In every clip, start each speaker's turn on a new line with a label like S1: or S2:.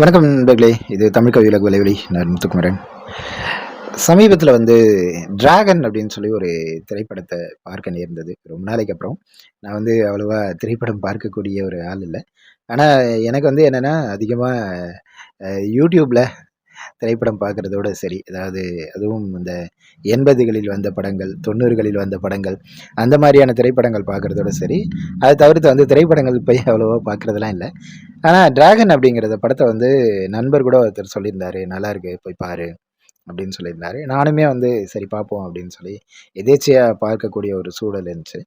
S1: வணக்கம் நண்பர்களே. இது தமிழ் கவியுலக விளைவெளி நான் முத்துக்குமரன். சமீபத்தில் வந்து டிராகன் அப்படின்னு சொல்லி ஒரு திரைப்படத்தை பார்க்க நேர்ந்தது. ரொம்ப நாளைக்கு அப்புறம். நான் வந்து அவ்வளோவா திரைப்படம் பார்க்கக்கூடிய ஒரு ஆள் இல்லை. ஆனால் எனக்கு வந்து என்னென்னா அதிகமாக யூடியூப்பில் திரைப்படம் பார்க்குறதோட சரி. அதாவது அதுவும் இந்த எண்பதுகளில் வந்த படங்கள் தொண்ணூறுகளில் வந்த படங்கள் அந்த மாதிரியான திரைப்படங்கள் பார்க்குறதோட சரி. அதை தவிர்த்து வந்து திரைப்படங்கள் போய் அவ்வளோவா பார்க்குறதுலாம் இல்லை. ஆனால் டிராகன் அப்படிங்கிறத படத்தை வந்து நண்பர் கூட ஒருத்தர் சொல்லியிருந்தாரு நல்லா இருக்கு போய் பாரு அப்படின்னு சொல்லியிருந்தாரு. நானுமே வந்து சரி பார்ப்போம் அப்படின்னு சொல்லி எதேச்சையாக பார்க்கக்கூடிய ஒரு சூழல் இருந்துச்சு.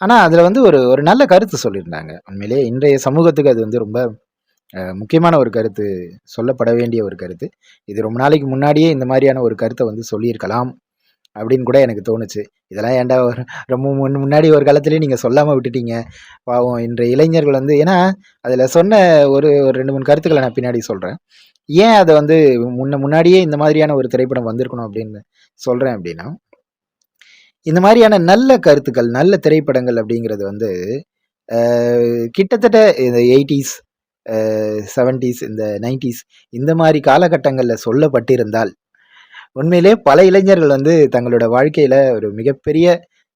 S1: ஆனால் அதில் வந்து ஒரு ஒரு நல்ல கருத்து சொல்லியிருந்தாங்க. உண்மையிலேயே இன்றைய சமூகத்துக்கு அது வந்து ரொம்ப முக்கியமான ஒரு கருத்து சொல்லப்பட வேண்டிய ஒரு கருத்து. இது ரொம்ப நாளைக்கு முன்னாடியே இந்த மாதிரியான ஒரு கருத்தை வந்து சொல்லியிருக்கலாம் அப்படின்னு கூட எனக்கு தோணுச்சு. இதெல்லாம் ஏன்டா ஒரு ரொம்ப முன் முன்னாடி ஒரு காலத்துலேயே நீங்கள் சொல்லாமல் விட்டுட்டீங்க. பாவம் இன்றைய இளைஞர்கள் வந்து ஏன்னா அதில் சொன்ன ஒரு ஒரு ரெண்டு மூணு கருத்துக்களை நான் பின்னாடி சொல்கிறேன் ஏன் அதை வந்து முன்ன முன்னாடியே இந்த மாதிரியான ஒரு திரைப்படம் வந்திருக்கணும் அப்படின்னு சொல்கிறேன் அப்படின்னா இந்த மாதிரியான நல்ல கருத்துக்கள் நல்ல திரைப்படங்கள் அப்படிங்கிறது வந்து கிட்டத்தட்ட இந்த எயிட்டிஸ் செவன்டிஸ் இந்த நைன்டிஸ் இந்த மாதிரி காலகட்டங்களில் சொல்லப்பட்டிருந்தால் உண்மையிலே பல இளைஞர்கள் வந்து தங்களோட வாழ்க்கையில் ஒரு மிகப்பெரிய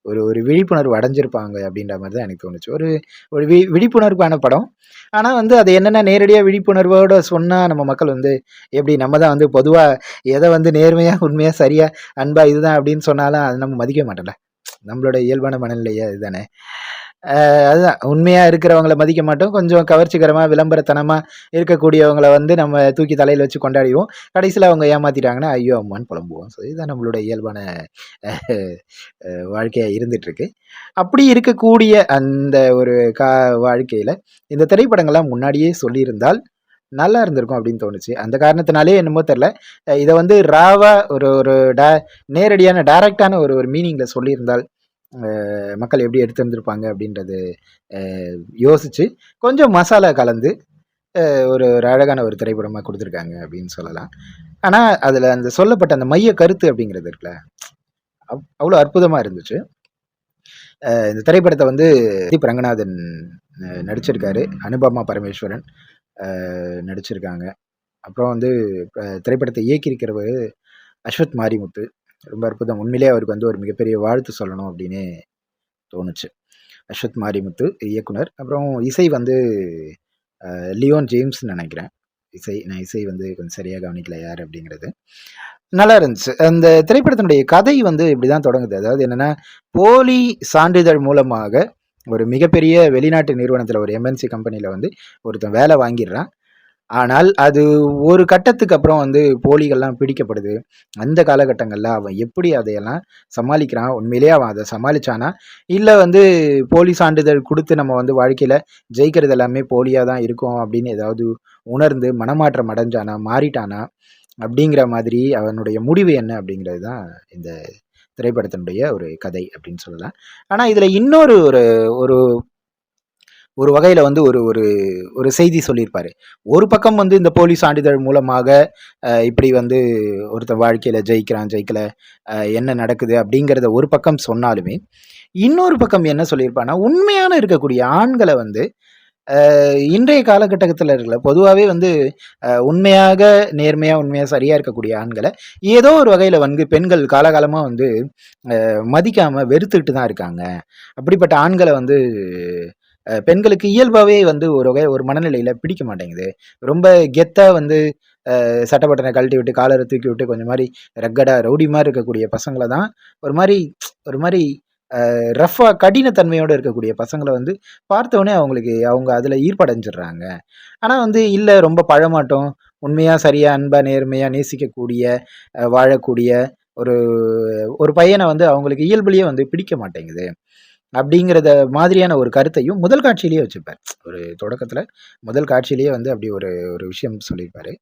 S1: ஒரு ஒரு விழிப்புணர்வு அடைஞ்சிருப்பாங்க அப்படின்ற மாதிரி தான் எனக்கு தோணுச்சு. ஒரு ஒரு வி விழிப்புணர்வான படம். ஆனால் வந்து அது என்னென்ன நேரடியாக விழிப்புணர்வோடு சொன்னால் நம்ம மக்கள் வந்து எப்படி நம்ம தான் வந்து பொதுவாக எதை வந்து நேர்மையாக உண்மையாக சரியாக அன்பாக இதுதான் அப்படின்னு சொன்னாலும் அது நம்ம மதிக்க மாட்டோம்ல. நம்மளோட இயல்பான மனநிலையாக இதுதானே. அதுதான். உண்மையாக இருக்கிறவங்கள மதிக்க மாட்டோம். கொஞ்சம் கவர்ச்சிகரமாக விளம்பரத்தனமாக இருக்கக்கூடியவங்கள வந்து நம்ம தூக்கி தலையில் வச்சு கொண்டாடிடுவோம். கடைசியில் அவங்க ஏமாத்திட்டாங்கன்னா ஐயோ அம்மான்னு புலம்புவோம். ஸோ இதுதான் நம்மளோட இயல்பான வாழ்க்கையாக இருந்துகிட்ருக்கு அப்படி இருக்கக்கூடிய அந்த ஒரு கா வாழ்க்கையில் இந்த திரைப்படங்கள்லாம் முன்னாடியே சொல்லியிருந்தால் நல்லா இருந்திருக்கும் அப்படின்னு தோணுச்சு. அந்த காரணத்தினாலே என்னமோ தெரில இதை வந்து ராவா ஒரு ஒரு டே நேரடியான டைரக்டான ஒரு ஒரு மீனிங்கில் சொல்லியிருந்தால் மக்கள் எப்படி எடுத்திருந்திருப்பாங்க அப்படின்றது யோசித்து யோசிச்சு கொஞ்சம் மசாலா கலந்து ஒரு ஒரு அழகான ஒரு திரைப்படமாக கொடுத்துருக்காங்க அப்படின்னு சொல்லலாம். ஆனால் அதில் அந்த சொல்லப்பட்ட அந்த மைய கருத்து அப்படிங்கிறது இருக்குல்ல அவ் அவ்வளோ அற்புதமாக இருந்துச்சு. இந்த திரைப்படத்தை வந்து தீப் ரங்கநாதன் நடிச்சிருக்காரு. அனுபமா பரமேஸ்வரன் நடிச்சிருக்காங்க. அப்புறம் வந்து திரைப்படத்தை இயக்கியிருக்கிறவர் அஸ்வத் மாரிமுத்து. ரொம்ப அற்புதம். உண்மையிலேயே அவருக்கு வந்து ஒரு மிகப்பெரிய வாழ்த்து சொல்லணும் அப்படின்னு தோணுச்சு. அஸ்வத் மாரிமுத்து இயக்குனர். அப்புறம் இசை வந்து லியோன் ஜேம்ஸ்னு நினைக்கிறேன். இசை நான் இசை வந்து கொஞ்சம் சரியாக கவனிக்கல யார் அப்படிங்கிறது. நல்லா இருந்துச்சு. அந்த திரைப்படத்தினுடைய கதை வந்து இப்படி தான் தொடங்குது. அதாவது என்னென்னா போலி சான்றிதழ் மூலமாக ஒரு மிகப்பெரிய வெளிநாட்டு நிறுவனத்தில் ஒரு எம்என்சி கம்பெனியில் வந்து ஒருத்தன் வேலை வாங்கிடுறான். ஆனால் அது ஒரு கட்டத்துக்கு அப்புறம் வந்து போலிகள்லாம் பிடிக்கப்படுது. அந்த காலகட்டங்களில் அவன் எப்படி அதையெல்லாம் சமாளிக்கிறான்? உண்மையிலேயே அவன் அதை சமாளிச்சானா? இல்லை வந்து போலி சான்றிதழ் கொடுத்து நம்ம வந்து வாழ்க்கையில் ஜெயிக்கிறது எல்லாமே போலியாக தான் இருக்கும் அப்படின்னு ஏதாவது உணர்ந்து மனமாற்றம் அடைஞ்சானா? மாறிட்டானா? அப்படிங்கிற மாதிரி அவனுடைய முடிவு என்ன அப்படிங்கிறது தான் இந்த திரைப்படத்தினுடைய ஒரு கதை அப்படின்னு சொல்லலாம். ஆனால் இதில் இன்னொரு ஒரு ஒரு ஒரு வகையில் வந்து ஒரு ஒரு ஒரு செய்தி சொல்லியிருப்பார். ஒரு பக்கம் வந்து இந்த போலி சான்றிதழ் மூலமாக இப்படி வந்து ஒருத்தன் வாழ்க்கையில் ஜெயிக்கிறான் ஜெயிக்கல என்ன நடக்குது அப்படிங்கிறத ஒரு பக்கம் சொன்னாலுமே இன்னொரு பக்கம் என்ன சொல்லியிருப்பான்னா உண்மையான இருக்கக்கூடிய ஆண்களை வந்து இன்றைய காலகட்டத்தில் இருக்கல பொதுவாகவே வந்து உண்மையாக நேர்மையாக உண்மையாக சரியாக இருக்கக்கூடிய ஆண்களை ஏதோ ஒரு வகையில் வந்து பெண்கள் காலகாலமாக வந்து மதிக்காமல் வெறுத்துக்கிட்டு தான் இருக்காங்க. அப்படிப்பட்ட ஆண்களை வந்து பெண்களுக்கு இயல்பாகவே வந்து ஒரு வகை ஒரு மனநிலையில் பிடிக்க மாட்டேங்குது. ரொம்ப கெத்தாக வந்து சட்டப்பட்டனை பட்டனை கழட்டி விட்டு காலரை தூக்கி விட்டு கொஞ்சம் மாதிரி ரக்கடாக ரவுடி மாதிரி இருக்கக்கூடிய பசங்களை தான் ஒரு மாதிரி ஒரு மாதிரி ரஃப்பாக கடினத்தன்மையோடு இருக்கக்கூடிய பசங்களை வந்து பார்த்தோன்னே அவங்களுக்கு அவங்க அதில் ஈர்ப்படைஞ்சிடுறாங்க. ஆனால் வந்து இல்லை ரொம்ப பழமாட்டோம். உண்மையாக சரியாக அன்பாக நேர்மையாக நேசிக்கக்கூடிய வாழக்கூடிய ஒரு ஒரு பையனை வந்து அவங்களுக்கு இயல்புலேயே வந்து பிடிக்க மாட்டேங்குது. அப்படிங்கிறத மாதிரியான ஒரு கருத்தையும் முதல் காட்சியிலேயே வச்சுப்பார் ஒரு தொடக்கத்தில் முதல் காட்சியிலேயே வந்து அப்படி ஒரு ஒரு விஷயம் சொல்லியிருப்பார்.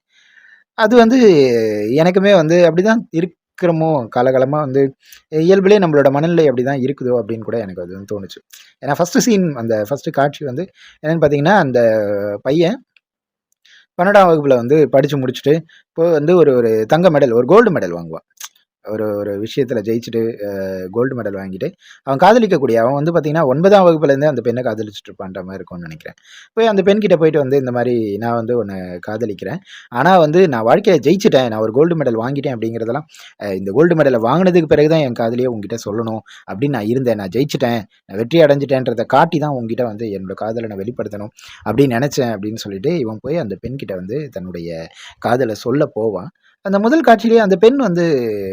S1: அது வந்து எனக்குமே வந்து அப்படிதான் இருக்கிறமோ காலகாலமாக வந்து இயல்புலேயே நம்மளோட மனநிலை அப்படி தான் இருக்குதோ அப்படின்னு கூட எனக்கு அது வந்து தோணுச்சு. ஏன்னா ஃபஸ்ட்டு சீன் அந்த ஃபஸ்ட்டு காட்சி வந்து என்னென்னு பார்த்தீங்கன்னா அந்த பையன் பன்னெண்டாம் வகுப்பில் வந்து படித்து முடிச்சுட்டு இப்போ வந்து ஒரு ஒரு தங்க மெடல் ஒரு கோல்டு மெடல் வாங்குவான். ஒரு ஒரு விஷயத்தில் ஜெயிச்சுட்டு கோல்டு மெடல் வாங்கிட்டு அவன் காதலிக்கக்கூடிய அவன் வந்து பார்த்தீங்கன்னா ஒன்பதாம் வகுப்புலேருந்தே அந்த பெண்ணை காதலிச்சுட்டு இருப்பான்ற மாதிரி இருக்கும்னு நினைக்கிறேன். போய் அந்த பெண்கிட்ட போயிட்டு வந்து இந்த மாதிரி நான் வந்து உன்னை காதலிக்கிறேன். ஆனால் வந்து நான் வாழ்க்கையில் ஜெயிச்சிட்டேன் நான் ஒரு கோல்டு மெடல் வாங்கிட்டேன் அப்படிங்கிறதெல்லாம் இந்த கோல்டு மெடலை வாங்கினதுக்கு பிறகு தான் என் காதலியே உங்ககிட்ட சொல்லணும் அப்படின்னு நான் இருந்தேன். நான் ஜெயிச்சிட்டேன் நான் வெற்றி அடைஞ்சிட்டேன்றதை காட்டி தான் உங்ககிட்ட வந்து என்னோட காதலை நான் வெளிப்படுத்தணும் அப்படின்னு நினச்சேன் அப்படின்னு சொல்லிட்டு இவன் போய் அந்த பெண்கிட்ட வந்து தன்னுடைய காதலை சொல்ல போவான். அந்த முதல் காட்சியிலேயே அந்த பெண் வந்து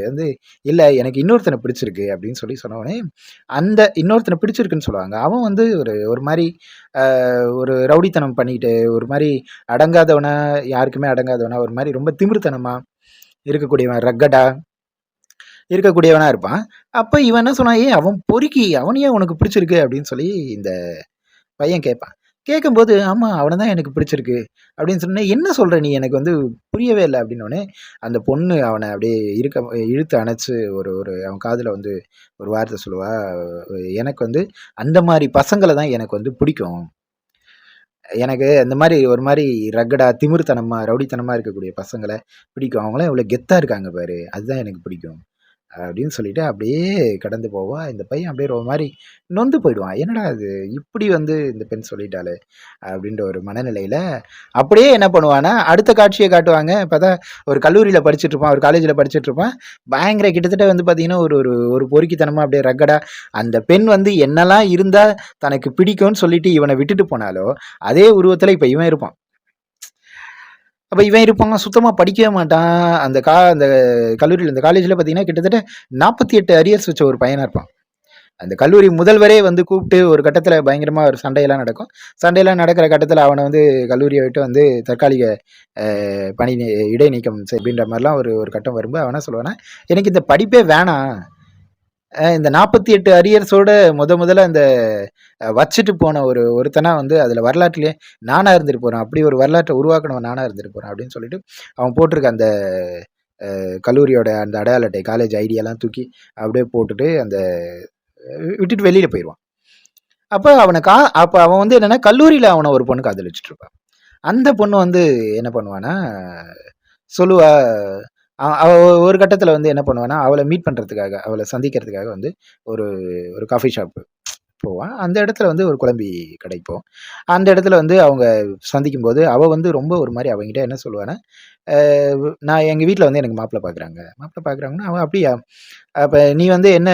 S1: வந்து இல்லை எனக்கு இன்னொருத்தனை பிடிச்சிருக்கு அப்படின்னு சொல்லி சொன்னவொடனே அந்த இன்னொருத்தனை பிடிச்சிருக்குன்னு சொல்லுவாங்க. அவன் வந்து ஒரு ஒரு மாதிரி ஒரு ரவுடித்தனம் பண்ணிட்டு ஒரு மாதிரி அடங்காதவனா யாருக்குமே அடங்காதவனா ஒரு மாதிரி ரொம்ப திமிருத்தனமா இருக்கக்கூடியவன் ரக்கடா இருக்கக்கூடியவனா இருப்பான். அப்போ இவன் என்ன சொன்னான் ஏன் அவன் பொறுக்கி அவனையே உனக்கு பிடிச்சிருக்கு அப்படின்னு சொல்லி இந்த பையன் கேட்பான். கேட்கும்போது ஆமாம் அவனை தான் எனக்கு பிடிச்சிருக்கு. அப்படின்னு சொன்னேன் என்ன சொல்கிற நீ? எனக்கு வந்து புரியவே இல்லை. அப்படின்னோடனே அந்த பொண்ணு அவனை அப்படியே இருக்க இழுத்து அணைச்சு ஒரு ஒரு அவன் காதில் வந்து ஒரு வார்த்தை சொல்லுவா எனக்கு வந்து அந்த மாதிரி பசங்களை தான் எனக்கு வந்து பிடிக்கும். எனக்கு அந்த மாதிரி ஒரு மாதிரி ரகடா திமிர்த்தனமாக ரவுடித்தனமாக இருக்கக்கூடிய பசங்களை பிடிக்கும். அவங்களாம் இவ்வளோ கெத்தாக இருக்காங்க பாரு. அதுதான் எனக்கு பிடிக்கும். அப்படின்னு சொல்லிட்டு அப்படியே கடந்து போவா. இந்த பையன் அப்படியே ஒரு மாதிரி நொந்து போயிடுவான். என்னடா அது இப்படி வந்து இந்த பெண் சொல்லிட்டாளே அப்படின்ற ஒரு மனநிலையில் அப்படியே என்ன பண்ணுவான்னா அடுத்த காட்சியை காட்டுவாங்க. பார்த்தா ஒரு கல்லூரியில் படிச்சுட்டு இருப்பான் ஒரு காலேஜில் படிச்சுட்டு இருப்பான். பயங்கர கிட்டத்தட்ட வந்து பார்த்தீங்கன்னா ஒரு ஒரு ஒரு பொறுக்கித்தனமாக அப்படியே ரகடா அந்த பெண் வந்து என்னெல்லாம் இருந்தால் தனக்கு பிடிக்கும்னு சொல்லிட்டு இவனை விட்டுட்டு போனாலோ அதே உருவத்தில் இப்போ இவன் இருப்பான். அப்போ இவன் இருப்பான் சுத்தமாக படிக்கவே மாட்டான். அந்த கா அந்த கல்லூரியில் இந்த காலேஜில் பார்த்தீங்கன்னா கிட்டத்தட்ட நாற்பத்தி எட்டு அரியர்ஸ் வச்ச ஒரு பையனாக இருப்பான். அந்த கல்லூரி முதல்வரே வந்து கூப்பிட்டு ஒரு கட்டத்தில் பயங்கரமாக ஒரு சண்டையெல்லாம் நடக்கும். சண்டையெல்லாம் நடக்கிற கட்டத்தில் அவனை வந்து கல்லூரியை விட்டு வந்து தற்காலிக பணி இடைநீக்கம் அப்படின்ற மாதிரிலாம் ஒரு ஒரு கட்டம் வரும்போது அவனா சொல்லுவானா எனக்கு இந்த படிப்பே வேணாம். இந்த நாற்பத்தி எட்டு அரியர்ஸோட முத முதல்ல அந்த வச்சுட்டு போன ஒரு ஒருத்தனா வந்து அதில் வரலாற்றுலேயே நானாக இருந்துட்டு போகிறேன் அப்படி ஒரு வரலாற்றை உருவாக்கணும் நானாக இருந்துட்டு போகிறேன் அப்படின்னு சொல்லிட்டு அவன் போட்டிருக்க அந்த கல்லூரியோட அந்த அடையாள அட்டை காலேஜ் ஐடியாலாம் தூக்கி அப்படியே போட்டுட்டு அந்த விட்டுட்டு வெளியில் போயிடுவான் அப்போ அவனை கா அப்போ அவன் வந்து என்னென்னா கல்லூரியில் அவனை ஒரு பொண்ணு காதலிச்சுட்டு இருப்பான். அந்த பொண்ணு வந்து என்ன பண்ணுவானா சொல்லுவா ஒரு கட்டத்தில் வந்து என்ன பண்ணுவானா அவளை மீட் பண்ணுறதுக்காக அவளை சந்திக்கிறதுக்காக வந்து ஒரு ஒரு காஃபி ஷாப்பு போவான் அந்த இடத்துல வந்து ஒரு குழம்பி கிடைப்போம் அந்த இடத்துல வந்து அவங்க சந்திக்கும் போது அவள் வந்து ரொம்ப ஒரு மாதிரி அவங்ககிட்ட என்ன சொல்லுவானா நான் எங்கள் வீட்டில் வந்து எனக்கு மாப்பிள்ளை பார்க்குறாங்க மாப்பிள்ளை பார்க்குறாங்கன்னா அவன் அப்படியா? அப்போ நீ வந்து என்ன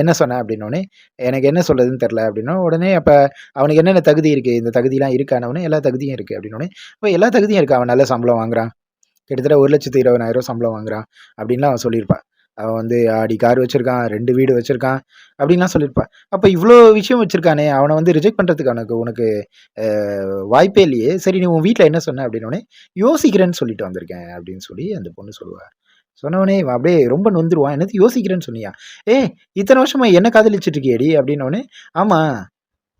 S1: என்ன சொன்ன அப்படின்னோடனே எனக்கு என்ன சொல்கிறதுன்னு தெரில அப்படின்னா உடனே அப்போ அவனுக்கு என்னென்ன தகுதி இருக்குது இந்த தகுதியெலாம் இருக்கானவனே எல்லா தகுதியும் இருக்குது அப்படின்னோடனே இப்போ எல்லா தகுதியும் இருக்குது அவன் நல்ல சம்பளம் வாங்குறான். கிட்டத்தட்ட ஒரு லட்சத்து இருபதாயிரம் சம்பளம் வாங்குறான் அப்படின்லாம் அவன் சொல்லியிருப்பான் அவன் வந்து ஆடி கார் வச்சிருக்கான் ரெண்டு வீடு வச்சிருக்கான் அப்படின்லாம் சொல்லியிருப்பான் அப்போ இவ்வளோ விஷயம் வச்சிருக்கானே அவனை வந்து ரிஜெக்ட் பண்ணுறதுக்கு அவனுக்கு உனக்கு வாய்ப்பே இல்லையே. சரி நீ உன் வீட்டில் என்ன சொன்ன அப்படின்னோடனே யோசிக்கிறேன்னு சொல்லிட்டு வந்திருக்கேன் அப்படின்னு சொல்லி அந்த பொண்ணு சொல்லுவாள் சொன்னவனே இவன் அப்படியே ரொம்ப நொந்துருவான் என்னது யோசிக்கிறேன்னு சொன்னியா? ஏ இத்தனை வருஷமா என்ன காதலிச்சிட்டு இருக்கியடி? அப்படின்னோடனே ஆமாம்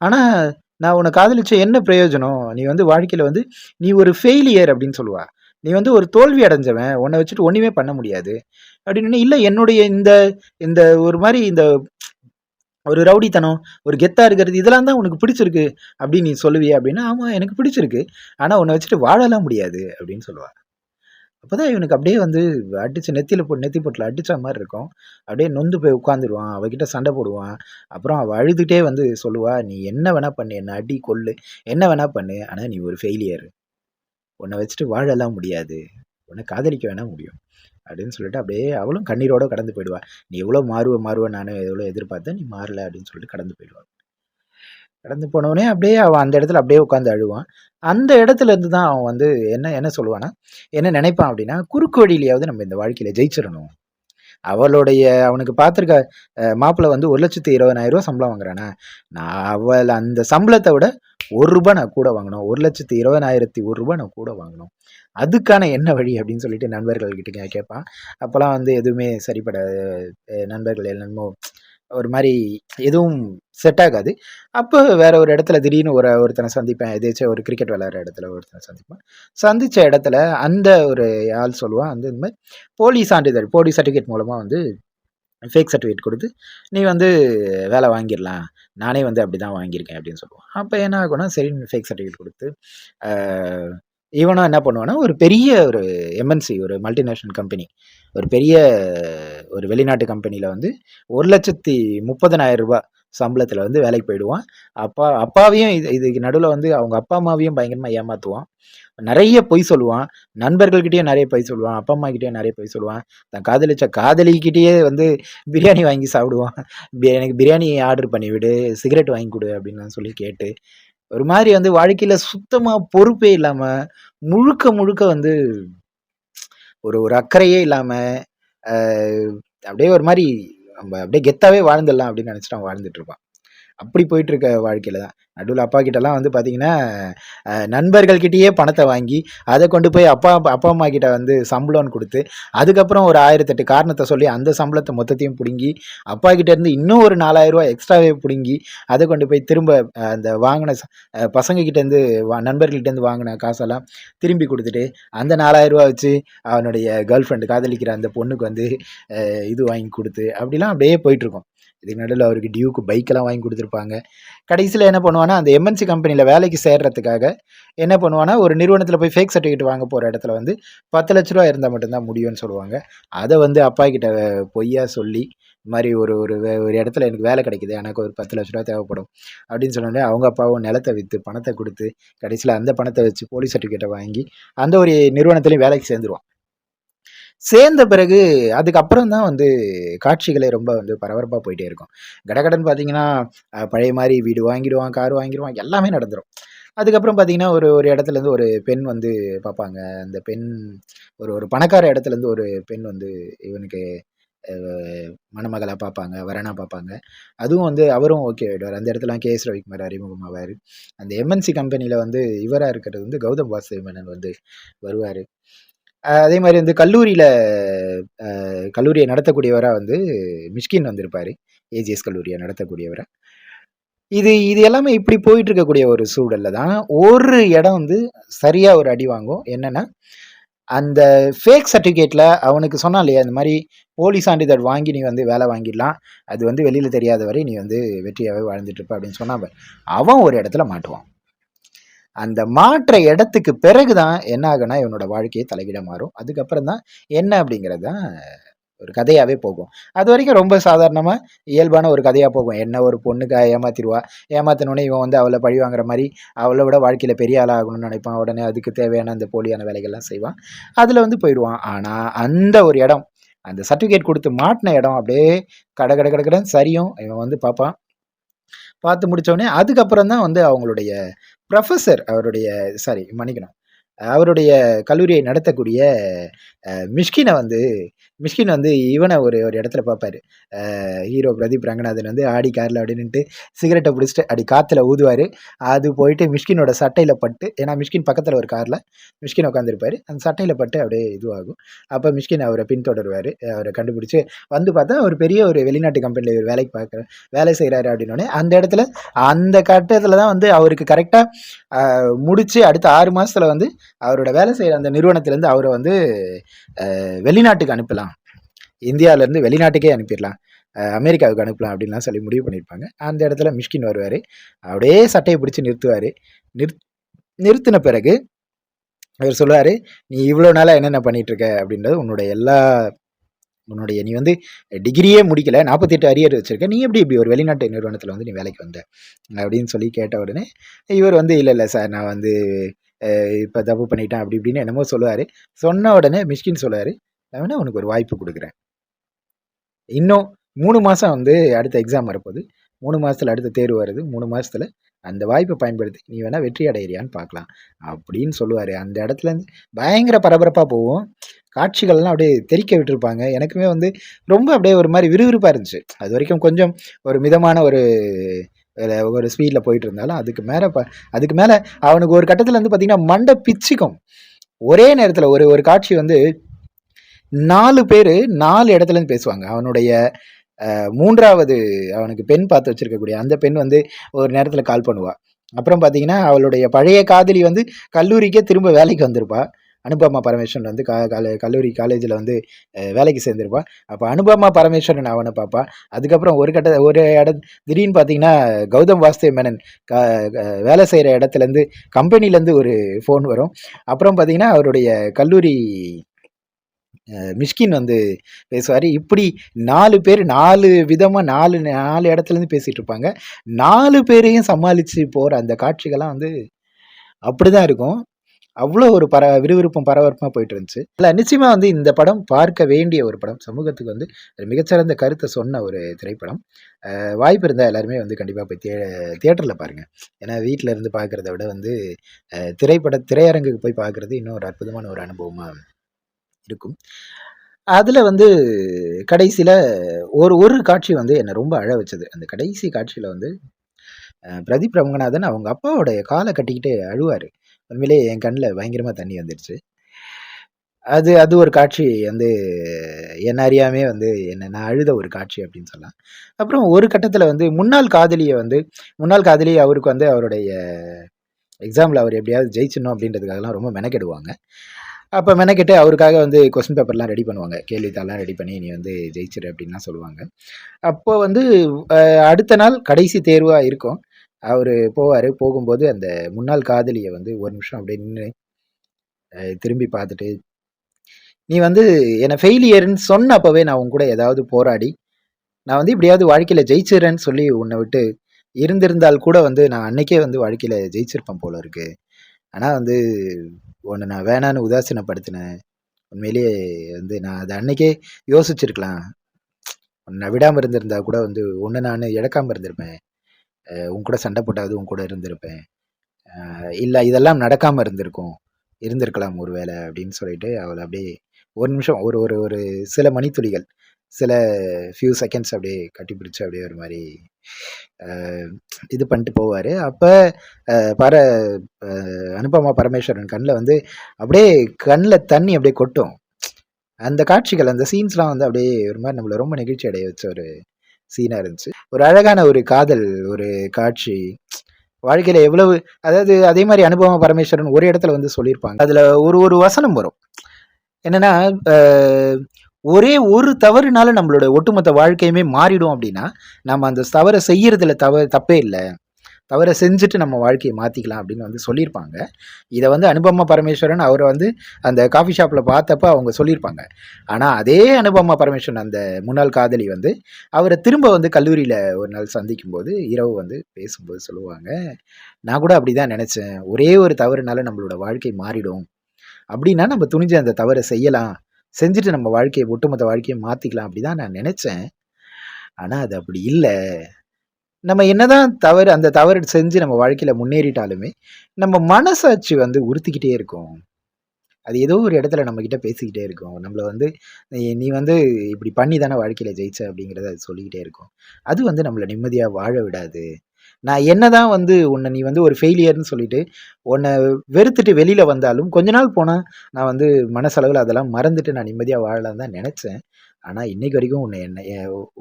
S1: ஆனால் நான் உன்னை காதலிச்ச என்ன பிரயோஜனம்? நீ வந்து வாழ்க்கையில் வந்து நீ ஒரு ஃபெயிலியர் அப்படின்னு சொல்லுவா. நீ வந்து ஒரு தோல்வி அடைஞ்சவன் உன்னை வச்சுட்டு ஒன்றுமே பண்ண முடியாது. அப்படின்னு இல்லை என்னுடைய இந்த இந்த ஒரு மாதிரி இந்த ஒரு ரவுடித்தனம் ஒரு கெத்தா இருக்கிறது இதெல்லாம் தான் உனக்கு பிடிச்சிருக்கு அப்படின்னு நீ சொல்லுவியே அப்படின்னா ஆமாம் எனக்கு பிடிச்சிருக்கு. ஆனால் உன்னை வச்சுட்டு வாழலாம் முடியாது அப்படின்னு சொல்லுவாள் அப்போ தான் இவனுக்கு அப்படியே வந்து அடித்து நெத்தியில் போட்டு நெத்தி போட்டில் அடித்த மாதிரி இருக்கும். அப்படியே நொந்து போய் உட்காந்துருவான் அவகிட்ட சண்டை போடுவான். அப்புறம் அவள் அழுதுகிட்டே வந்து சொல்லுவாள் நீ என்ன வேணால் பண்ணு என்ன அடி கொல்லு என்ன வேணால் பண்ணு ஆனால் நீ ஒரு ஃபெயிலியர் உன்னை வச்சுட்டு வாழலாம் முடியாது. உன்னை காதலிக்க வேணா முடியும். அப்படின்னு சொல்லிட்டு அப்படியே அவளும் கண்ணீரோட கடந்து போயிடுவா. நீ எவ்வளோ மாறுவ மாறுவ நானும் எவ்வளோ எதிர்பார்த்தேன் நீ மாறல அப்படின்னு சொல்லிட்டு கடந்து போயிடுவாள் கடந்து போனவனே அப்படியே அவன் அந்த இடத்துல அப்படியே உட்காந்து அழுவான் அந்த இடத்துல இருந்து தான் அவன் வந்து என்ன என்ன சொல்லுவானா என்ன நினைப்பான் அப்படின்னா குறுக்கு வழியிலையாவது நம்ம இந்த வாழ்க்கையில ஜெயிச்சிடணும். அவளுடைய அவனுக்கு பார்த்துருக்க மாப்பிள்ளை வந்து ஒரு லட்சத்து இருபதாயிரம் ரூபா சம்பளம் வாங்குறானா? நான் அவள் அந்த சம்பளத்தை விட ஒரு ரூபாய் நான் கூட வாங்கினோம். ஒரு லட்சத்து இருபதாயிரத்தி ஒரு ரூபாய் நான் கூட வாங்கினோம். அதுக்கான என்ன வழி அப்படின்னு சொல்லிட்டு நண்பர்கள் கிட்டே கேட்பான். அப்போல்லாம் வந்து எதுவுமே சரிப்பட நண்பர்கள் என்னமோ ஒரு மாதிரி எதுவும் செட் ஆகாது. அப்போ வேற ஒரு இடத்துல திடீர்னு ஒரு ஒருத்தனை சந்திப்பேன். எதாச்சும் ஒரு கிரிக்கெட் விளையாடுற இடத்துல ஒருத்தனை சந்திப்பேன். சந்திச்ச இடத்துல அந்த ஒரு ஆள் சொல்லுவான் வந்து இந்த மாதிரி போலி சான்றிதழ் போலி சர்டிஃபிகேட் மூலமாக வந்து ஃபேக் சர்டிஃபிகேட் கொடுத்து நீ வந்து வேலை வாங்கிடலாம். நானே வந்து அப்படி தான் வாங்கியிருக்கேன் அப்படின்னு சொல்லுவோம். அப்போ என்ன ஆகும்னா சரி ஃபேக் சர்டிஃபிகேட் கொடுத்து ஈவனாக இவனும் என்ன பண்ணுவான்னா ஒரு பெரிய ஒரு எம்என்சி ஒரு மல்டிநேஷ்னல் கம்பெனி ஒரு பெரிய ஒரு வெளிநாட்டு கம்பெனியில் வந்து ஒரு லட்சத்தி முப்பதனாயிரம் ரூபாய் சம்பளத்தில் வந்து வேலைக்கு போயிடுவான். அப்பா அப்பாவையும் இது இதுக்கு நடுவில் வந்து அவங்க அப்பா அம்மாவையும் பயங்கரமாக ஏமாற்றுவான் நிறைய பொய் சொல்லுவான். நண்பர்கள்கிட்டயும் நிறைய பொய் சொல்லுவான். அப்பா அம்மா கிட்டேயும் நிறைய பொய் சொல்லுவான். தன் காதலிச்ச காதலிக்கிட்டேயே வந்து பிரியாணி வாங்கி சாப்பிடுவான். எனக்கு பிரியாணி ஆர்டர் பண்ணிவிடு சிகரெட் வாங்கி கொடு அப்படின்னு சொல்லி கேட்டு ஒரு மாதிரி வந்து வாழ்க்கையில் சுத்தமாக பொறுப்பே இல்லாமல் முழுக்க முழுக்க வந்து ஒரு ஒரு அக்கறையே இல்லாமல் அப்படியே ஒரு மாதிரி நம்ம அப்படியே கெத்தாவே வாழ்ந்துடலாம் அப்படின்னு நினச்சிட்டு அவன் வாழ்ந்துட்டு இருப்பான். அப்படி போயிட்டு இருக்க வாழ்க்கையில தான். நடுவில் அப்பா கிட்டலாம் வந்து பார்த்தீங்கன்னா நண்பர்கள் நண்பர்கள்கிட்டயே பணத்தை வாங்கி அதை கொண்டு போய் அப்பா அப்பா அம்மா கிட்ட வந்து சம்பளம்னு கொடுத்து அதுக்கப்புறம் ஒரு ஆயிரத்தெட்டு காரணத்தை சொல்லி அந்த சம்பளத்தை மொத்தத்தையும் பிடுங்கி அப்பா கிட்ட இருந்து இன்னும் ஒரு நாலாயிரம் எக்ஸ்ட்ராவே பிடுங்கி அதை கொண்டு போய் திரும்ப அந்த வாங்கின ச- பசங்க வா- நண்பர்கள்கிட்டேருந்து வாங்கின காசெல்லாம் திரும்பி கொடுத்துட்டு அந்த நாலாயிரம் வச்சு அவனுடைய கேர்ள் ஃப்ரெண்டு காதலிக்கிற அந்த பொண்ணுக்கு வந்து இது வாங்கி கொடுத்து அப்படிலாம் அப்படியே போயிட்டுருக்கோம். இதுக்கு நடுவில் அவருக்கு டியூக்கு பைக்கெல்லாம் வாங்கி கொடுத்துருப்பாங்க. கடைசியில் என்ன பண்ணுவானா அந்த எம்என்சி கம்பெனியில் வேலைக்கு சேர்றதுக்காக என்ன பண்ணுவானா ஒரு நிறுவனத்தில் போய் ஃபேக் சர்டிஃபிகேட் வாங்க போகிற இடத்துல வந்து பத்து லட்ச ரூபா இருந்தால் மட்டும்தான் முடியும்னு சொல்லுவாங்க. அதை வந்து அப்பா கிட்ட பொய்யா சொல்லி இது மாதிரி ஒரு ஒரு வே- ஒரு இடத்துல எனக்கு வேலை கிடைக்குது எனக்கு ஒரு பத்து லட்ச ரூபா தேவைப்படும் அப்படின்னு சொன்னோடனே அவங்க அப்பாவும் நிலத்தை விற்று பணத்தை கொடுத்து கடைசியில் அந்த பணத்தை வச்சு போலீஸ் சர்டிஃபிகேட்டை வாங்கி அந்த ஒரு நிறுவனத்துலேயும் வேலைக்கு சேர்ந்துருவான். சேர்ந்த பிறகு அதுக்கப்புறம் தான் வந்து காட்சிகளே ரொம்ப வந்து பரபரப்பாக போயிட்டே இருக்கும். கடகடன் பார்த்தீங்கன்னா பழைய மாதிரி வீடு வாங்கிடுவான் கார் வாங்கிடுவான் எல்லாமே நடந்துடும் அதுக்கப்புறம் பார்த்தீங்கன்னா ஒரு ஒரு இடத்துல இருந்து ஒரு பெண் வந்து பார்ப்பாங்க அந்த பெண் ஒரு ஒரு பணக்கார இடத்துல இருந்து ஒரு பெண் வந்து இவனுக்கு மணமகளாக பார்ப்பாங்க வரனா பார்ப்பாங்க அதுவும் வந்து அவரும் ஓகே ஆகிடுவார் அந்த இடத்துல கே எஸ் ரவிக்குமார் அறிமுகமாவார். அந்த எம்என்சி கம்பெனியில் வந்து இவராக இருக்கிறது வந்து கௌதம் வாசு மேனன் வந்து வருவார். அதே மாதிரி வந்து கல்லூரியில் கல்லூரியை நடத்தக்கூடியவராக வந்து மிஷ்கின் வந்திருப்பார். ஏஜிஎஸ் கல்லூரியை நடத்தக்கூடியவராக இது இது எல்லாமே இப்படி போயிட்டு இருக்கக்கூடிய ஒரு சூழல்ல தான் ஒரு இடம் வந்து சரியாக ஒரு அடி வாங்கும். என்னன்னா அந்த ஃபேக் சர்டிஃபிகேட்டில் அவனுக்கு சொன்னான் இல்லையா இந்த மாதிரி போலி சான்றிதழ் வாங்கி நீ வந்து வேலை வாங்கிடலாம். அது வந்து வெளியில் தெரியாத வரை நீ வந்து வெற்றியாகவே வாழ்ந்துட்டு இருப்ப அப்படின்னு சொன்னான் அவன் ஒரு இடத்துல மாட்டுவான். அந்த மாற்ற இடத்துக்கு பிறகு தான் என்ன ஆகுனா இவனோட வாழ்க்கையை தலைகிட மாறும். அதுக்கப்புறம் தான் என்ன அப்படிங்கிறது தான் ஒரு கதையாகவே போகும். அது வரைக்கும் ரொம்ப சாதாரணமாக இயல்பான ஒரு கதையாக போகும். என்ன ஒரு பொண்ணுக்கு ஏமாத்திடுவா ஏமாத்தினோடனே இவன் வந்து அவளை பழி வாங்குற மாதிரி அவளை விட வாழ்க்கையில் பெரிய ஆளாக ஆகணும்னு நினைப்பான். உடனே அதுக்கு தேவையான அந்த போலியான வேலைகள்லாம் செய்வான். அதில் வந்து போயிடுவான். ஆனால் அந்த ஒரு இடம் அந்த சர்டிஃபிகேட் கொடுத்து மாட்டின இடம் அப்படியே கட கட கடன் சரியும். இவன் வந்து பார்ப்பான். பார்த்து முடித்தோடனே அதுக்கப்புறம் தான் வந்து அவங்களுடைய ப்ரொஃபஸர் அவருடைய சாரி மன்னிக்கணும் அவருடைய கல்லூரியை நடத்தக்கூடிய மிஷ்கினை வந்து மிஷ்கின் வந்து இவனை ஒரு ஒரு இடத்துல பார்ப்பாரு. ஹீரோ பிரதீப் ரங்கநாதன் வந்து ஆடி காரில் அப்படி நின்றுட்டு சிகரெட்டை பிடிச்சிட்டு அப்படி காற்றுல ஊதுவார். அது போயிட்டு மிஷ்கினோட சட்டையில் பட்டு ஏன்னா மிஷ்கின் பக்கத்தில் ஒரு காரில் மிஷ்கின் உட்காந்துருப்பாரு அந்த சட்டையில் பட்டு அப்படியே இதுவாகும். அப்போ மிஷ்கின் அவரை பின்தொடருவார். அவரை கண்டுபிடிச்சி வந்து பார்த்தா ஒரு பெரிய ஒரு வெளிநாட்டு கம்பெனியில் இவர் வேலைக்கு பார்க்குற வேலை செய்கிறாரு அப்படின்னோடனே அந்த இடத்துல அந்த கட்டத்தில் தான் வந்து அவருக்கு கரெக்டாக முடித்து அடுத்த ஆறு மாதத்தில் வந்து அவரோட வேலை செய்கிற அந்த நிறுவனத்திலேருந்து அவரை வந்து வெளிநாட்டுக்கு அனுப்பலாம். இந்தியாவிலேருந்து வெளிநாட்டுக்கே அனுப்பிடலாம். அமெரிக்காவுக்கு அனுப்பலாம் அப்படின்லாம் சொல்லி முடிவு பண்ணியிருப்பாங்க. அந்த இடத்துல மிஷ்கின் வருவார். அப்படியே சட்டையை பிடிச்சி நிறுத்துவார். நிறுத் நிறுத்தின பிறகு அவர் சொல்லுவார் நீ இவ்வளோ நாளாக என்னென்ன பண்ணிகிட்ருக்க இருக்க அப்படின்றது உன்னோட எல்லா உன்னுடைய நீ வந்து டிகிரியே முடிக்கல நாற்பத்தெட்டு அரியர் வச்சுருக்க. நீ எப்படி இப்படி ஒரு வெளிநாட்டு நிறுவனத்தில் வந்து நீ வேலைக்கு வந்த? அப்படின்னு சொல்லி கேட்ட உடனே இவர் வந்து இல்லை இல்லை சார் நான் வந்து இப்போ தப்பு பண்ணிட்டேன். அப்படி இப்படின்னு என்னமோ சொல்லுவார். சொன்ன உடனே மிஷ்கின் சொல்லுவார் நான் வேணா உனக்கு ஒரு வாய்ப்பு கொடுக்குறேன். இன்னும் மூணு மாதம் வந்து அடுத்த எக்ஸாம் வரப்போகுது. மூணு மாதத்தில் அடுத்த தேர்வு வருது. மூணு மாதத்தில் அந்த வாய்ப்பை பயன்படுத்தி நீ வேணால் வெற்றி அடையிறியான்னு பார்க்கலாம். அப்படின்னு சொல்லுவார். அந்த இடத்துல இருந்து பயங்கர பரபரப்பாக போகும். காட்சிகள்லாம் அப்படியே தெறிக்க விட்டுருப்பாங்க. எனக்குமே வந்து ரொம்ப அப்படியே ஒரு மாதிரி விறுவிறுப்பாக இருந்துச்சு. அது வரைக்கும் கொஞ்சம் ஒரு மிதமான ஒரு ஒரு- ஸ்பீடில் போயிட்டு இருந்தாலும் அதுக்கு மேலே ப அதுக்கு மேலே அவனுக்கு ஒரு கட்டத்தில் வந்து பார்த்திங்கன்னா மண்டை பிச்சிக்கும். ஒரே நேரத்தில் ஒரு ஒரு காட்சி வந்து நாலு பேர் நாலு இடத்துலேருந்து பேசுவாங்க. அவனுடைய மூன்றாவது அவனுக்கு பெண் பார்த்து வச்சுருக்கக்கூடிய அந்த பெண் வந்து ஒரு நேரத்தில் கால் பண்ணுவாள் அப்புறம் பார்த்தீங்கன்னா அவளுடைய பழைய காதலி வந்து கல்லூரிக்கே திரும்ப வேலைக்கு வந்திருப்பாள் அனுபமா பரமேஸ்வரன் வந்து கா கல்லூரி காலேஜில் வந்து வேலைக்கு சேர்ந்துருப்பா. அப்போ அனுபமா பரமேஸ்வரன் அவனை பார்ப்பான் அதுக்கப்புறம் ஒரு கட்ட ஒரு இட திடீர்னு பார்த்தீங்கன்னா கௌதம் வாஸ்தவ மேனன் க வேலை செய்கிற இடத்துலேருந்து கம்பெனிலேருந்து ஒரு ஃபோன் வரும். அப்புறம் பார்த்தீங்கன்னா அவருடைய கல்லூரி மிஷ்கின் வந்து பேசுவார். இப்படி நாலு பேர் நாலு விதமாக நாலு நாலு இடத்துலேருந்து பேசிகிட்டு இருப்பாங்க. நாலு பேரையும் சமாளித்து போகிற அந்த காட்சிகள்லாம் வந்து அப்படி தான் இருக்கும். அவ்வளோ ஒரு பர விறுவிறுப்பும் பரபரப்பாக போயிட்டு இருந்துச்சு. இல்லை நிச்சயமாக வந்து இந்த படம் பார்க்க வேண்டிய ஒரு படம். சமூகத்துக்கு வந்து ஒரு மிகச்சிறந்த கருத்தை சொன்ன ஒரு திரைப்படம். வாய்ப்பு இருந்தால் எல்லாருமே வந்து கண்டிப்பாக போய் தே தியேட்டரில் பாருங்கள் ஏன்னா வீட்டில் இருந்து பார்க்குறத விட வந்து திரைப்பட திரையரங்குக்கு போய் பார்க்குறது இன்னும் ஒரு அற்புதமான ஒரு அனுபவமாக இருக்கும். அதில் வந்து கடைசியில் ஒரு ஒரு காட்சி வந்து என்னை ரொம்ப அழ வச்சது. அந்த கடைசி காட்சியில் வந்து பிரதீப் ரங்கநாதன் அவங்க அப்பாவோடைய காலை கட்டிக்கிட்டு அழுவார். உண்மையிலே என் கண்ணில் பயங்கரமாக தண்ணி வந்துடுச்சு அது அது ஒரு காட்சி வந்து என்ன அறியாமே வந்து என்ன நான் அழுத ஒரு காட்சி அப்படின்னு சொல்லலாம். அப்புறம் ஒரு கட்டத்தில் வந்து முன்னாள் காதலியை வந்து முன்னாள் காதலி அவருக்கு வந்து அவருடைய எக்ஸாமில் அவர் எப்படியாவது ஜெயிச்சிடணும் அப்படின்றதுக்காகலாம் ரொம்ப மெனக்கெடுவாங்க. அப்போ மெனக்கெட்டு அவருக்காக வந்து கொஸ்டின் பேப்பர்லாம் ரெடி பண்ணுவாங்க. கேள்வித்தாள்லாம் ரெடி பண்ணி நீ வந்து ஜெயிச்சிரு அப்படின்லாம் சொல்லுவாங்க. அப்போ வந்து அடுத்த நாள் கடைசி தேர்வாக இருக்கும். அவர் போவார். போகும்போது அந்த முன்னாள் காதலியை வந்து ஒரு நிமிஷம் அப்படியே நின்று திரும்பி பார்த்துட்டு நீ வந்து என்னை ஃபெயிலியர்னு சொன்ன அப்போவே நான் உன் கூட ஏதாவது போராடி நான் வந்து இப்படியாவது வாழ்க்கையில் ஜெயிச்சிடுறேன்னு சொல்லி உன்னை விட்டு இருந்திருந்தால் கூட வந்து நான் அன்னைக்கே வந்து வாழ்க்கையில் ஜெயிச்சிருப்பேன் போல இருக்குது ஆனால் வந்து உன்னை நான் வேணான்னு உதாசீனப்படுத்தினேன். உண்மையிலேயே வந்து நான் அதை அன்னைக்கே யோசிச்சிருக்கலாம். நான் விடாமல் இருந்திருந்தா கூட வந்து ஒன்று நான் இழக்காமல் இருந்திருப்பேன். உன் கூட சண்டை போட்டாவது உன் கூட இருந்திருப்பேன். இல்லை இதெல்லாம் நடக்காமல் இருந்திருக்கும். இருந்திருக்கலாம் ஒரு வேளை அப்படின்னு சொல்லிட்டு அவளை அப்படியே ஒரு நிமிஷம் ஒரு ஒரு ஒரு சில மணித்துளிகள் சில ஃபியூ செகண்ட்ஸ் அப்படியே கட்டி பிடிச்சி அப்படியே ஒரு மாதிரி இது பண்ணிட்டு போவார். அப்போ பர அனுபமா பரமேஸ்வரன் கண்ணில் வந்து அப்படியே கண்ணில் தண்ணி அப்படியே கொட்டும். அந்த காட்சிகள் அந்த சீன்ஸ்லாம் வந்து அப்படியே ஒரு மாதிரி நம்மளை ரொம்ப நெகிழ்ச்சி அடைய வச்ச ஒரு சீனாக இருந்துச்சு. ஒரு அழகான ஒரு காதல் ஒரு காட்சி. வாழ்க்கையில் எவ்வளவு அதாவது அதே மாதிரி அனுபவ பரமேஸ்வரன் ஒரு இடத்துல வந்து சொல்லியிருப்பாங்க. அதில் ஒரு ஒரு வசனம் வரும். என்னென்னா ஒரே ஒரு தவறுனால நம்மளோட ஒட்டுமொத்த வாழ்க்கையுமே மாறிடும் அப்படின்னா நம்ம அந்த தவறை செய்யறதுல தவ தப்பே இல்லை. தவறை செஞ்சுட்டு நம்ம வாழ்க்கையை மாற்றிக்கலாம் அப்படின்னு வந்து சொல்லியிருப்பாங்க. இதை வந்து அனுபமா பரமேஸ்வரன் அவரை வந்து அந்த காஃபி ஷாப்பில் பார்த்தப்ப அவங்க சொல்லியிருப்பாங்க. ஆனால் அதே அனுபமா பரமேஸ்வரன் அந்த முன்னாள் காதலி வந்து அவரை திரும்ப வந்து கல்லூரியில் ஒரு நாள் சந்திக்கும் போது இரவு வந்து பேசும்போது சொல்லுவாங்க நான் கூட அப்படி தான் நினச்சேன். ஒரே ஒரு தவறுனால நம்மளோட வாழ்க்கை மாறிடும். அப்படின்னா நம்ம துணிஞ்சு அந்த தவறை செய்யலாம். செஞ்சுட்டு நம்ம வாழ்க்கையை ஒட்டுமொத்த வாழ்க்கையை மாற்றிக்கலாம் அப்படி தான் நான் நினச்சேன். ஆனால் அது அப்படி இல்லை. நம்ம என்னதான் தவறு அந்த தவறு செஞ்சு நம்ம வாழ்க்கையில் முன்னேறிட்டாலுமே நம்ம மனசாட்சி வந்து உறுத்திக்கிட்டே இருக்கும். அது ஏதோ ஒரு இடத்துல நம்மக்கிட்ட பேசிக்கிட்டே இருக்கும். நம்மளை வந்து நீ நீ வந்து இப்படி பண்ணி தானே வாழ்க்கையில் ஜெயிச்ச? அப்படிங்கிறத அது சொல்லிக்கிட்டே இருக்கும். அது வந்து நம்மளை நிம்மதியாக வாழ விடாது. நான் என்னதான் வந்து உன்னை நீ வந்து ஒரு ஃபெயிலியர்னு சொல்லிட்டு உன்னை வெறுத்துட்டு வெளியில் வந்தாலும் கொஞ்ச நாள் போனால் நான் வந்து மனசளவில் அதெல்லாம் மறந்துட்டு நான் நிம்மதியாக வாழலாம் தான் நினச்சேன். ஆனால் இன்னைக்கு வரைக்கும் உன்னை என்ன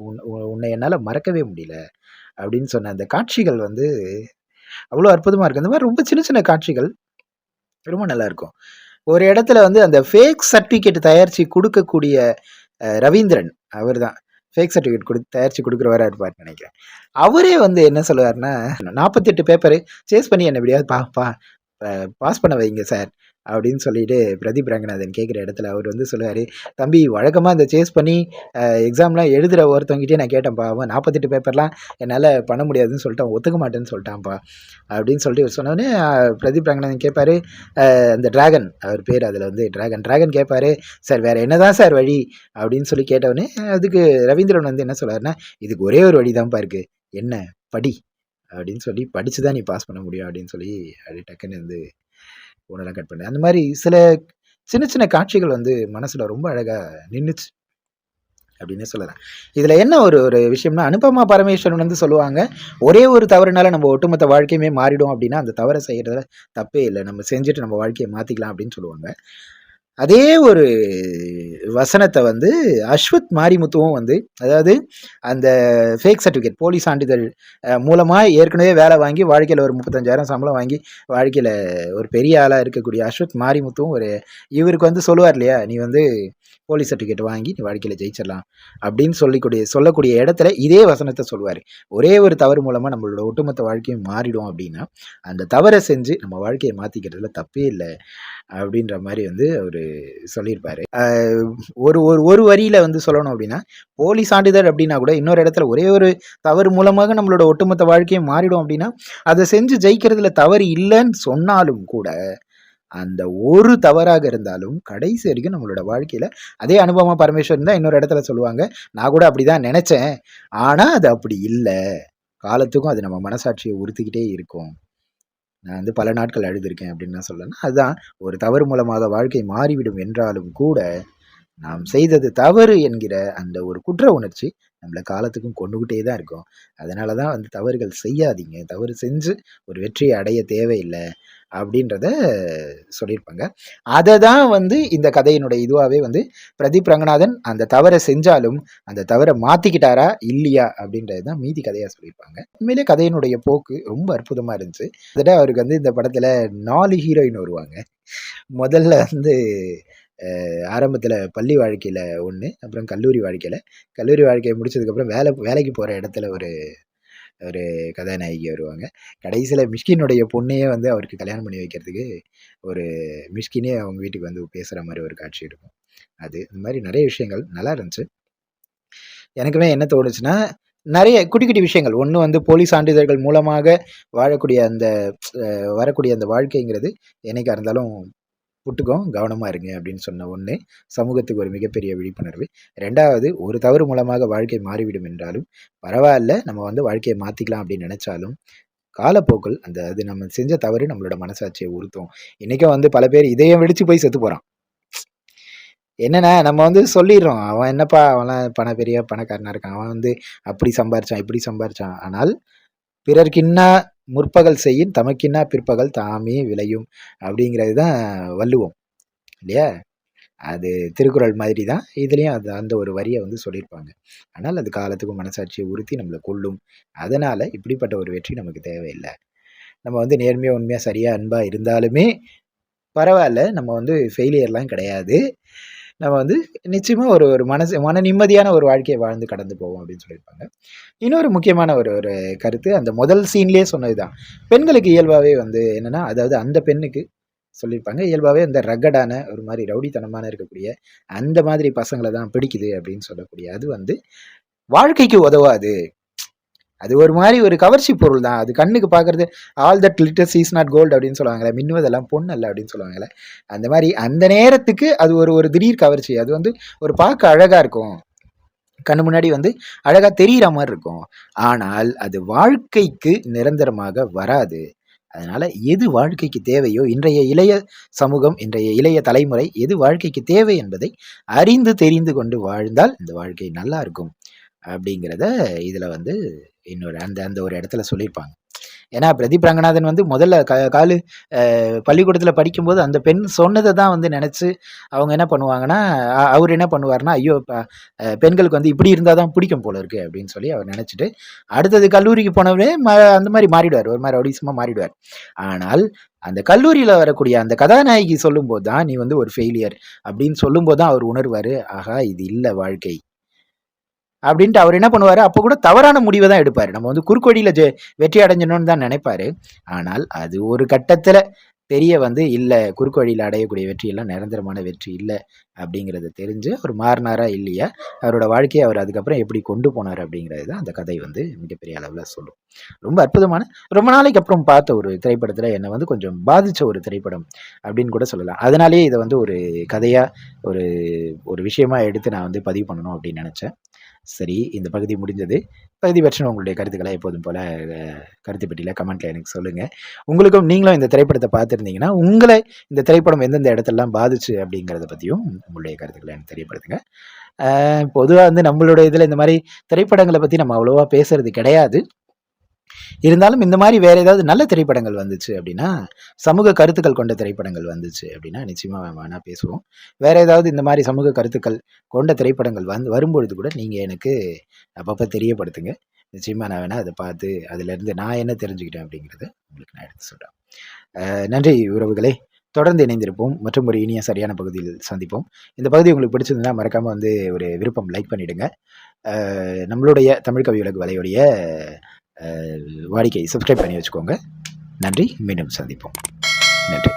S1: உன்- உன்னை என்னால் மறக்கவே முடியல அப்படின்னு சொன்ன அந்த காட்சிகள் வந்து அவ்வளோ அற்புதமாக இருக்குது அந்த மாதிரி ரொம்ப சின்ன சின்ன காட்சிகள் ரொம்ப நல்லா இருக்கும். ஒரு இடத்துல வந்து அந்த ஃபேக் சர்டிஃபிகேட் தயாரித்து கொடுக்கக்கூடிய ரவீந்திரன் அவர் தான் ஃபேக் சர்டிஃபிகேட் கொடு தயாரித்து கொடுக்குறவராக இருப்பார் நினைக்கிறேன். அவரே வந்து என்ன சொல்லுவார்னா நாற்பத்தெட்டு பேப்பரு சேஸ் பண்ணி என்ன எப்படியாவது பா பாஸ் பண்ண வைங்க சார். அப்படின்னு சொல்லிட்டு பிரதீப் ரங்கநாதன் கேட்குற இடத்துல அவர் வந்து சொல்லுவார் தம்பி வழக்கமாக இந்த சேஸ் பண்ணி எக்ஸாம்லாம் எழுதுகிற ஒருத்தவங்கிட்டே நான் கேட்டேன்ப்பா. அவன் நாற்பத்தெட்டு பேப்பர்லாம் என்னால் பண்ண முடியாதுன்னு சொல்லிட்டு ஒத்துக்க மாட்டேன்னு சொல்லிட்டான்ப்பா. அப்படின்னு சொல்லிட்டு இவர் சொன்னோடனே பிரதீப் ரங்கநாதன் கேட்பாரு அந்த டிராகன். அவர் பேர் அதில் வந்து டிராகன். டிராகன் கேட்பாரு சார் வேறு என்னதான் சார் வழி? அப்படின்னு சொல்லி கேட்டவொடனே அதுக்கு ரவீந்திரன் வந்து என்ன சொல்லுவார்னா இதுக்கு ஒரே ஒரு வழி தான்ப்பா இருக்குது என்ன படி அப்படின்னு சொல்லி படித்து தான் நீ பாஸ் பண்ண முடியும் அப்படின்னு சொல்லி அப்படி டக்குன்னு வந்து ஃபோனெல்லாம் கட் பண்ணேன் அந்த மாதிரி சில சின்ன சின்ன காட்சிகள் வந்து மனசில் ரொம்ப அழகாக நின்றுச்சு அப்படின்னு சொல்லலாம். இதில் என்ன ஒரு ஒரு விஷயம்னா அனுபமா பரமேஸ்வரன் வந்து சொல்லுவாங்க ஒரே ஒரு தவறுனால நம்ம ஒட்டுமொத்த வாழ்க்கையுமே மாறிடும் அப்படின்னா அந்த தவறை செய்கிறதுல தப்பே இல்லை. நம்ம செஞ்சுட்டு நம்ம வாழ்க்கையை மாற்றிக்கலாம் அப்படின்னு சொல்லுவாங்க. அதே ஒரு வசனத்தை வந்து அஸ்வத் மாரிமுத்துவும் வந்து அதாவது அந்த ஃபேக் சர்டிஃபிகேட் போலி சான்றிதழ் மூலமாக ஏற்கனவே வேலை வாங்கி வாழ்க்கையில் ஒரு முப்பத்தஞ்சாயிரம் சம்பளம் வாங்கி வாழ்க்கையில் ஒரு பெரிய ஆளாக இருக்கக்கூடிய அஸ்வத் மாரிமுத்துவும் ஒரு இவருக்கு வந்து சொல்லுவார் இல்லையா நீ வந்து போலீஸ் சர்டிஃபிகேட் வாங்கி நீ வாழ்க்கையில் ஜெயிச்சிடலாம். அப்படின்னு சொல்லிக்கூடிய சொல்லக்கூடிய இடத்துல இதே வசனத்தை சொல்லுவார். ஒரே ஒரு தவறு மூலமாக நம்மளோட ஒட்டுமொத்த வாழ்க்கையும் மாறிடும் அப்படின்னா அந்த தவறை செஞ்சு நம்ம வாழ்க்கையை மாற்றிக்கிறதுல தப்பே இல்லை அப்படின்ற மாதிரி வந்து அவர் சொல்லியிருப்பார். ஒரு ஒரு ஒரு வரியில் வந்து சொல்லணும் அப்படின்னா போலி சான்றிதழ் அப்படின்னா கூட இன்னொரு இடத்துல ஒரே ஒரு தவறு மூலமாக நம்மளோட ஒட்டுமொத்த வாழ்க்கையும் மாறிடும் அப்படின்னா அதை செஞ்சு ஜெயிக்கிறதுல தவறு இல்லைன்னு சொன்னாலும் கூட அந்த ஒரு தவறாக இருந்தாலும் கடைசி வரைக்கும் நம்மளோட வாழ்க்கையில் அதே அனுபவமாக பரமேஸ்வரன் தான் இன்னொரு இடத்துல சொல்லுவாங்க நான் கூட அப்படி தான் நினச்சேன். ஆனால் அது அப்படி இல்லை. காலத்துக்கும் அது நம்ம மனசாட்சியை உறுத்திக்கிட்டே இருக்கும். நான் வந்து பல நாட்கள் அழுதுருக்கேன் அப்படின்னு நான் சொல்லணும். அதுதான் ஒரு தவறு மூலமாக வாழ்க்கை மாறிவிடும் என்றாலும் கூட நாம் செய்தது தவறு என்கிற அந்த ஒரு குற்ற உணர்ச்சி நம்மளை காலத்துக்கும் கொண்டுகிட்டே தான் இருக்கும். அதனால தான் வந்து தவறுகள் செய்யாதீங்க. தவறு செஞ்சு ஒரு வெற்றியை அடைய தேவையில்லை அப்படின்றத சொல்லியிருப்பாங்க. அதை தான் வந்து இந்த கதையினுடைய இதுவாகவே வந்து பிரதீப் ரங்கநாதன் அந்த தவறை செஞ்சாலும் அந்த தவறை மாற்றிக்கிட்டாரா இல்லையா அப்படின்றது தான் மீதி கதையாக சொல்லியிருப்பாங்க. உண்மையிலே கதையினுடைய போக்கு ரொம்ப அற்புதமாக இருந்துச்சு. அதில் அவருக்கு வந்து இந்த படத்தில் நாலு ஹீரோயின் வருவாங்க முதல்ல வந்து ஆரம்பத்தில் பள்ளி வாழ்க்கையில் ஒன்று அப்புறம் கல்லூரி வாழ்க்கையில். கல்லூரி வாழ்க்கையை முடிச்சதுக்கப்புறம் வேலை வேலைக்கு போகிற இடத்துல ஒரு ஒரு கதாநாயகி வருவாங்க. கடைசியில் மிஷ்கினுடைய பொண்ணையே வந்து அவருக்கு கல்யாணம் பண்ணி வைக்கிறதுக்கு ஒரு மிஷ்கினே அவங்க வீட்டுக்கு வந்து பேசுகிற மாதிரி ஒரு காட்சி இருக்கும். அது இந்த மாதிரி நிறைய விஷயங்கள் நல்லா இருந்துச்சு. எனக்குமே என்ன தோணுச்சுன்னா நிறைய குட்டி குட்டி விஷயங்கள். ஒன்று வந்து போலீஸ் சான்றிதழ்கள் மூலமாக வாழக்கூடிய அந்த வரக்கூடிய அந்த வாழ்க்கைங்கிறது என்னைக்காக இருந்தாலும் புட்டுக்கும் கவனமாக இருங்க அப்படின்னு சொன்ன ஒன்று சமூகத்துக்கு ஒரு மிகப்பெரிய விழிப்புணர்வு. ரெண்டாவது ஒரு தவறு மூலமாக வாழ்க்கை மாறிவிடும் என்றாலும் பரவாயில்ல நம்ம வந்து வாழ்க்கையை மாற்றிக்கலாம் அப்படின்னு நினச்சாலும் காலப்போக்கில் அந்த அது நம்ம செஞ்ச தவறு நம்மளோட மனசாட்சியை உறுத்தும். இன்றைக்கும் வந்து பல பேர் இதயம் வெடிச்சு போய் செத்து போகிறான் என்னென்ன நம்ம வந்து சொல்லிடுறோம். அவன் என்னப்பா அவன்லாம் பண பெரிய பணக்காரனாக இருக்கான். அவன் வந்து அப்படி சம்பாரிச்சான் இப்படி சம்பாரிச்சான். ஆனால் பிறர்க்கின்னா முற்பகல் செய்யின் தமக்கின்னா பிற்பகல் தாமே விளையும் அப்படிங்கிறது தான் வள்ளுவம் இல்லையா? அது திருக்குறள் மாதிரி தான். இதுலேயும் அது அந்த ஒரு வரியை வந்து சொல்லியிருப்பாங்க. ஆனால் அது காலத்துக்கும் மனசாட்சியை உறுத்தி நம்மளை கொள்ளும் அதனால் இப்படிப்பட்ட ஒரு வெற்றி நமக்கு தேவையில்லை. நம்ம வந்து நேர்மையாக உண்மையாக சரியாக அன்பாக இருந்தாலுமே பரவாயில்ல. நம்ம வந்து ஃபெயிலியர்லாம் கிடையாது. நம்ம வந்து நிச்சயமாக ஒரு ஒரு மனசு மன நிம்மதியான ஒரு வாழ்க்கையை வாழ்ந்து கடந்து போவோம் அப்படின்னு சொல்லியிருப்பாங்க. இன்னொரு முக்கியமான ஒரு ஒரு கருத்து அந்த முதல் சீன்லேயே சொன்னது தான் பெண்களுக்கு இயல்பாகவே வந்து என்னென்னா அதாவது அந்த பெண்ணுக்கு சொல்லியிருப்பாங்க இயல்பாகவே அந்த ரகடான ஒரு மாதிரி ரவுடித்தனமான இருக்கக்கூடிய அந்த மாதிரி பசங்களை தான் பிடிக்குது அப்படின்னு சொல்லக்கூடிய அது வந்து வாழ்க்கைக்கு உதவாது. அது ஒரு மாதிரி ஒரு கவர்ச்சி பொருள் தான். அது கண்ணுக்கு பார்க்குறது all that glitters is not gold அப்படின்னு சொல்லுவாங்களே மின்னுவதெல்லாம் பொண்ணு அல்ல அப்படின்னு சொல்லுவாங்களே. அந்த மாதிரி அந்த நேரத்துக்கு அது ஒரு ஒரு திடீர் கவர்ச்சி. அது வந்து ஒரு பார்க்க அழகாக இருக்கும். கண்ணு முன்னாடி வந்து அழகாக தெரிகிற மாதிரி இருக்கும். ஆனால் அது வாழ்க்கைக்கு நிரந்தரமாக வராது. அதனால் எது வாழ்க்கைக்கு தேவையோ இன்றைய இளைய சமூகம் இன்றைய இளைய தலைமுறை எது வாழ்க்கைக்கு தேவை என்பதை அறிந்து தெரிந்து கொண்டு வாழ்ந்தால் இந்த வாழ்க்கை நல்லா இருக்கும். அப்படிங்கிறத இதில் வந்து இன்னொரு அந்த அந்த ஒரு இடத்துல சொல்லியிருப்பாங்க. ஏன்னா பிரதீப் ரங்கநாதன் வந்து முதல்ல க காலு பள்ளிக்கூடத்தில் படிக்கும்போது அந்த பெண் சொன்னதை தான் வந்து நினச்சி அவங்க என்ன பண்ணுவாங்கன்னா அவர் என்ன பண்ணுவார்னா ஐயோ பெண்களுக்கு வந்து இப்படி இருந்தால் தான் பிடிக்கும் போல இருக்குது அப்படின்னு சொல்லி அவர் நினச்சிட்டு அடுத்தது கல்லூரிக்கு போனவரே ம அந்த மாதிரி மாறிடுவார். ஒரு மாதிரி ஒடிசமாக மாறிடுவார். ஆனால் அந்த கல்லூரியில் வரக்கூடிய அந்த கதாநாயகி சொல்லும்போது தான் நீ வந்து ஒரு ஃபெயிலியர் அப்படின்னு சொல்லும்போது தான் அவர் உணர்வார் ஆகா இது இல்லை வாழ்க்கை. அப்படின்ட்டு அவர் என்ன பண்ணுவார்? அப்போ கூட தவறான முடிவை தான் எடுப்பார். நம்ம வந்து குறுக்கோடியில் ஜெ வெற்றி அடைஞ்சணும்னு தான் நினைப்பார். ஆனால் அது ஒரு கட்டத்தில் தெரிய வந்து இல்லை குறுக்கொழியில் அடையக்கூடிய வெற்றியெல்லாம் நிரந்தரமான வெற்றி இல்லை அப்படிங்கிறத தெரிஞ்சு அவர் மாறினாரா இல்லையா? அவரோட வாழ்க்கையை அவர் அதுக்கப்புறம் எப்படி கொண்டு போனார் அப்படிங்கிறது தான் அந்த கதை வந்து மிகப்பெரிய அளவில் சொல்லும். ரொம்ப அற்புதமான ரொம்ப நாளைக்கு அப்புறம் பார்த்த ஒரு திரைப்படத்தில் என்னை வந்து கொஞ்சம் பாதித்த ஒரு திரைப்படம் அப்படின்னு கூட சொல்லலாம். அதனாலேயே இதை வந்து ஒரு கதையாக ஒரு ஒரு விஷயமா எடுத்து நான் வந்து பதிவு பண்ணணும் அப்படின்னு நினச்சேன். சரி இந்த பகுதி முடிஞ்சது. பகுதி பற்றின உங்களுடைய கருத்துக்களை எப்போதும் போல் கருத்து பெட்டியில் கமெண்ட்டில் எனக்கு சொல்லுங்கள் உங்களுக்கும் நீங்களும் இந்த திரைப்படத்தை பார்த்துருந்தீங்கன்னா உங்களை இந்த திரைப்படம் எந்தெந்த இடத்துலலாம் பாதிச்சு அப்படிங்கிறத பற்றியும் உங்களுடைய கருத்துக்களை எனக்கு தெரியப்படுத்துங்க. பொதுவாக வந்து நம்மளோட இதில் இந்த மாதிரி திரைப்படங்களை பற்றி நம்ம அவ்வளோவா பேசுறது கிடையாது. இருந்தாலும் இந்த மாதிரி வேறு ஏதாவது நல்ல திரைப்படங்கள் வந்துச்சு அப்படின்னா சமூக கருத்துக்கள் கொண்ட திரைப்படங்கள் வந்துச்சு அப்படின்னா நிச்சயமாக வேணால் பேசுவோம். வேறு ஏதாவது இந்த மாதிரி சமூக கருத்துக்கள் கொண்ட திரைப்படங்கள் வந்து வரும்பொழுது கூட நீங்கள் எனக்கு அப்பப்போ தெரியப்படுத்துங்க. நிச்சயமாக நான் வேணால் அதை பார்த்து அதிலேருந்து நான் என்ன தெரிஞ்சுக்கிட்டேன் அப்படிங்கிறத உங்களுக்கு நான் எடுத்து சொல்கிறேன் நன்றி உறவுகளே. தொடர்ந்து இணைந்திருப்போம். மற்றும் ஒரு இனிய சரியான பகுதியில் சந்திப்போம். இந்த பகுதி உங்களுக்கு பிடிச்சிருந்தா மறக்காமல் வந்து ஒரு விருப்பம் லைக் பண்ணிவிடுங்க நம்மளுடைய தமிழ் கவி உலக வலையுடைய வாடிக்கை சப்ஸ்கிரைப் பண்ணி வச்சுக்கோங்க. நன்றி மீண்டும் சந்திப்போம். நன்றி.